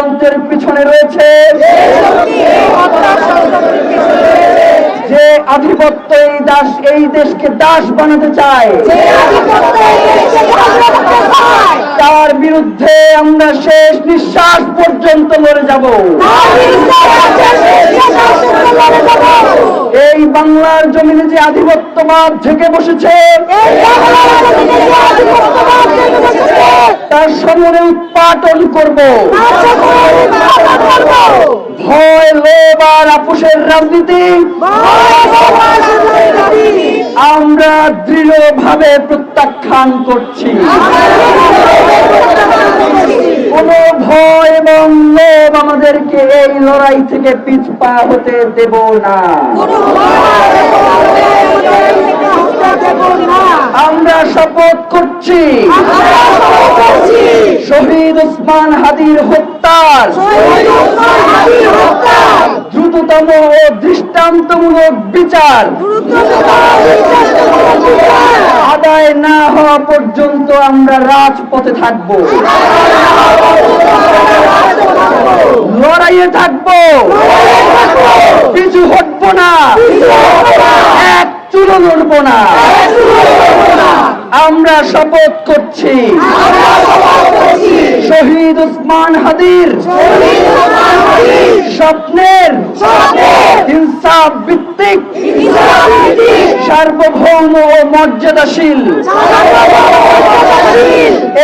ষড়যন্ত্রের পিছনে রয়েছে। যে আধিপত্য এই দাস এই দেশকে দাস বানাতে চায় তার বিরুদ্ধে আমরা শেষ নিঃশ্বাস পর্যন্ত লড়ে যাব। বাংলার জমিনে যে আধিপত্যবাদ ঝেঁকে বসেছে তার সমরে উৎপাটন করব। ভয় লোভ আর আপোষের রাজনীতি। আমরা দৃঢ়ভাবে প্রত্যাখ্যান করছি। কোন ভয় এবং লোভ আমাদেরকে এই লড়াই থেকে পিছপা হতে দেব না। আমরা শপথ করছি। শহীদ উসমান হাদির হত্যার। দ্রুততম ও দৃষ্টান্তমূলক বিচার। আদায় না হওয়া পর্যন্ত আমরা রাজপথে থাকব। লড়াইয়ে থাকব। কিছু হটবো না। এক চুলো লড়বো না। আমরা শপথ করছি। শহীদ উসমান হাদির স্বপ্নের ইনসাফ ভিত্তিক সার্বভৌম ও মর্যাদাশীল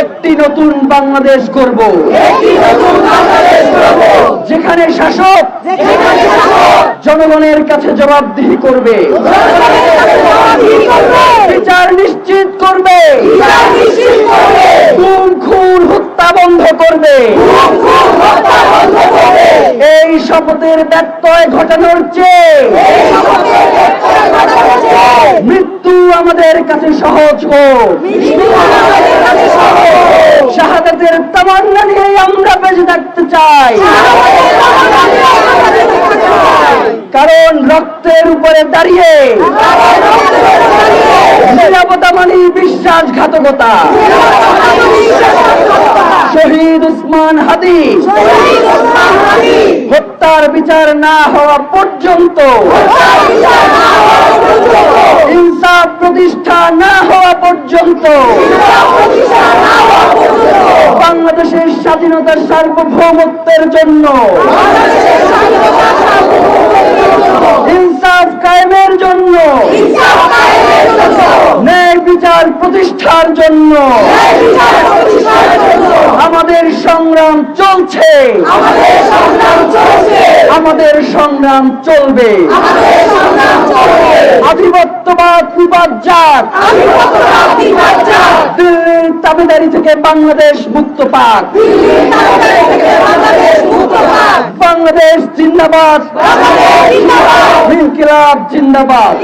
একটি নতুন বাংলাদেশ করব যেখানে শাসক জনগণের কাছে জবাবদিহি করবে। বিচার নিশ্চিত করবে। খুন খুন হত্যা বন্ধ করবে। এই শপথের ব্যত্যয় ঘটানোর চেয়ে মৃত্যু আমাদের কাছে সহজ হোক। শাহাদাতের তামান্না নিয়ে আমরা বেঁচে থাকতে চাই। কারণ রক্তের উপরে দাঁড়িয়ে নিরাপত্তা মানি বিশ্বাসঘাতকতা। শহীদ উসমান হাদি। হত্যার বিচার না হওয়া পর্যন্ত, ইনসাফ প্রতিষ্ঠা না হওয়া পর্যন্ত, বাংলাদেশের স্বাধীনতার সার্বভৌমত্বের জন্য, ইনসাফ কায়েমের জন্য, ন্যায় বিচার প্রতিষ্ঠার জন্য, আমাদের সংগ্রাম চলছে। আমাদের সংগ্রাম চলবে। আধিপত্যবাদ যাক দিল্লির তাবেদারি থেকে বাংলাদেশ মুক্ত পাক। বাংলাদেশ জিন্দাবাদ। ইনকিলাব জিন্দাবাদ।